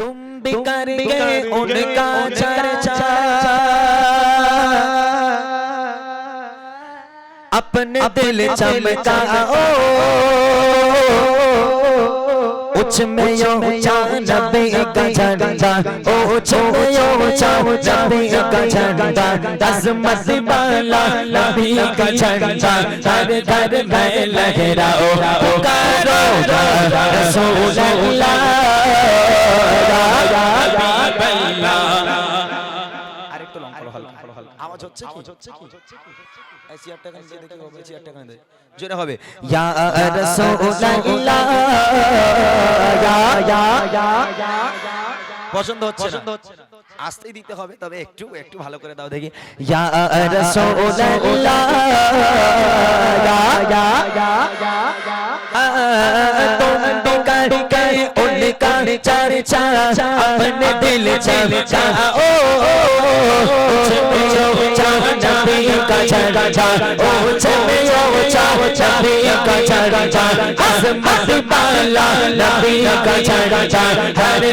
तुम भी कर गए उनका चर्चा। अपने दिल चमकाओ उच چھ میں یو چاند بے کا جھنڈا او چھ میں یو چاند بے کا جھنڈا عظمت والا نبی کا جھنڈا ہر گھر میں لہراؤ پکارو আওয়াজ হচ্ছে কি এই চেয়ারটা এখানে দিয়ে দেখি হবে চেয়ারটা এখানে দে জোরে হবে ইয়া রাসূলুল্লাহ ইয়া ইয়া ইয়া পছন্দ হচ্ছে না আসতেই দিতে হবে তবে একটু একটু ভালো করে দাও দেখি ইয়া রাসূলুল্লাহ ইয়া ইয়া ইয়া तुम भी करके उनका चर्चा अपने दिल नबी का चर्चा वाला नबी का चर्चा घर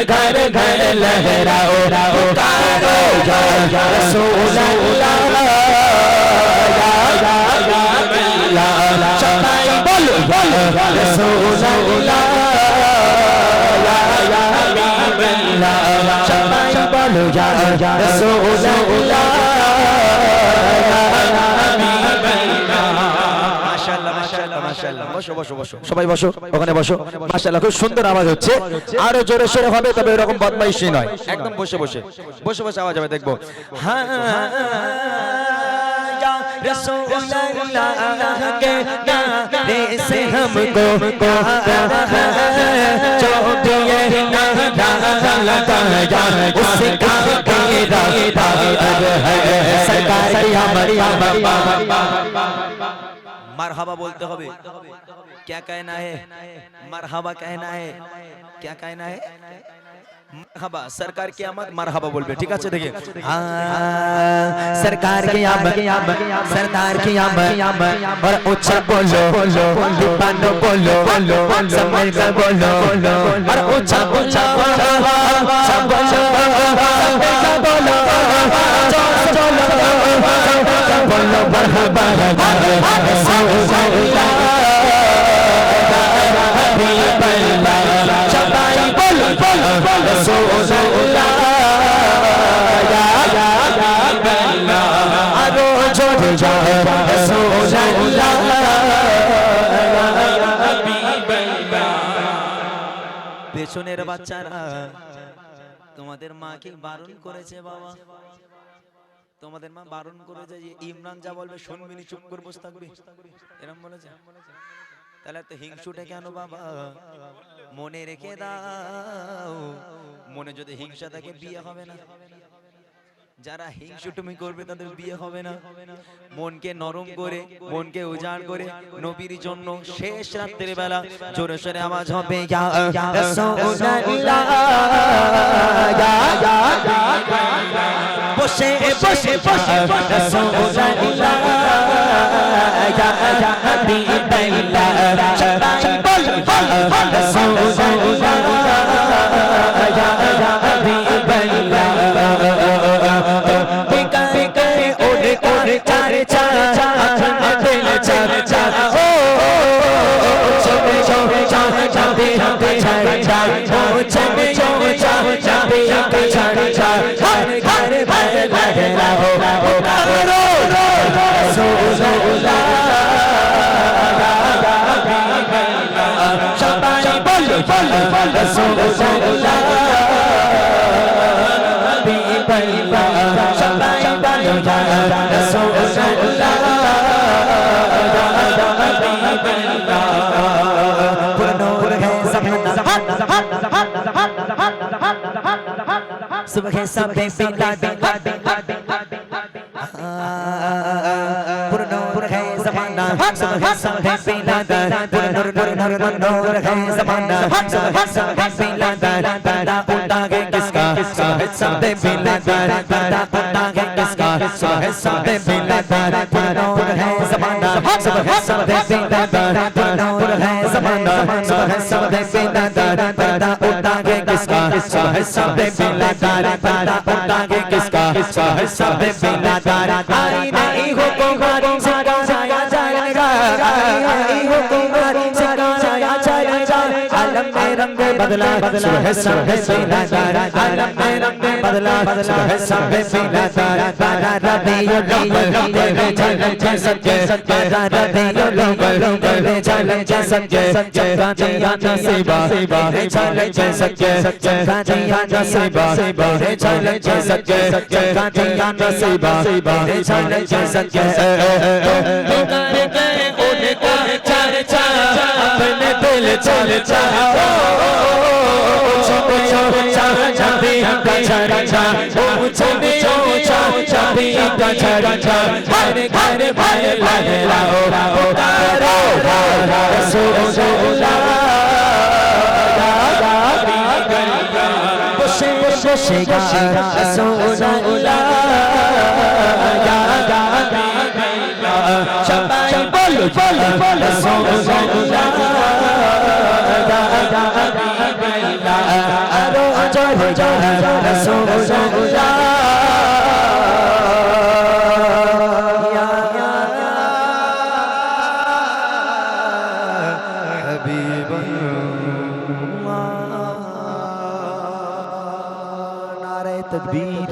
घर लहराओ रसूल अल्लाह या या रसूल মাশাআল্লাহ মাশাআল্লাহ মাশাআল্লাহ বসো বসো বসো সবাই বসো ওখানে বসো মাশাআল্লাহ খুব সুন্দর আওয়াজ হচ্ছে আরো জোরে সোরে হবে তবে এরকম বদমাইশি নয় একদম বসে বসে বসে বসে আওয়াজ হবে দেখবো হ্যাঁ या रसूल अल्लाह के नारे से हमको जो दिए नारा लगाया उसका तेरा है सरकार की मार हवा बोलते हो क्या कहना है मरहबा हवा कहना है क्या कहना है मरहबा सरकार की आमद मरहबा बोल ठीक है देखिए सरकार की सरकार की और बोलो बोलो बोलो बोलो बोलो बोलो बोलो बोलो बोलो পেছনের বাচ্চারা। তোমাদের মাকে কি বারণ করেছে বাবা? তোমাদের মা বারণ করেছে যে ইমরান যা বলবে শোন নি চুপ করে বসে থাকবি। এরকম বলেছে। তাহলে তো হিংসুটে কেন বাবা? মনে রেখে দাও। মনে যদি হিংসা থাকে বিয়ে হবে না। যারা হিংসুটুমি করবে তাদের বিয়ে হবে না মনকে নরম করে মনকে উজাড় করে নবীর জন্য শেষ রাত্রের বেলা জোরে সোরে আওয়াজ হবে ইয়া ইয়া ইয়া বসে বসে বসে চাপে চাপে ছাড়ে ছাড় চাপে চাপে চাপে চাপে চাপে ছাড়ে ছাড় ঘরে ঘরে ঘরে রাহো রাহো রাহো সবাই বলো বলো বলো সোলো সোলো সবাই বলো বলো सुबह सब बिला पुरनूर है Sabes, sabes, sabes, sabes, sabes, sabes, sabes, sabes, sabes, sabes, sabes, sabes, sabes, sabes, रंग बदला बदला है सब बिलादार आलम में रंग बदला बदला है सब बिलादार बारा रबियो लोग तेरे झलक जैसा जैसा बारा रबियो लोग तेरे झलक जैसा जैसा जिया नसीबा तेरे झलक जैसा जैसा जिया नसीबा तेरे झलक जैसा जैसा जिया नसीबा तेरे झलक जैसा पुकार गए उनका चर्चा अपने दिल चर्चा छवि ইয়া হাবিবাল্লাহ নারে তাকবীর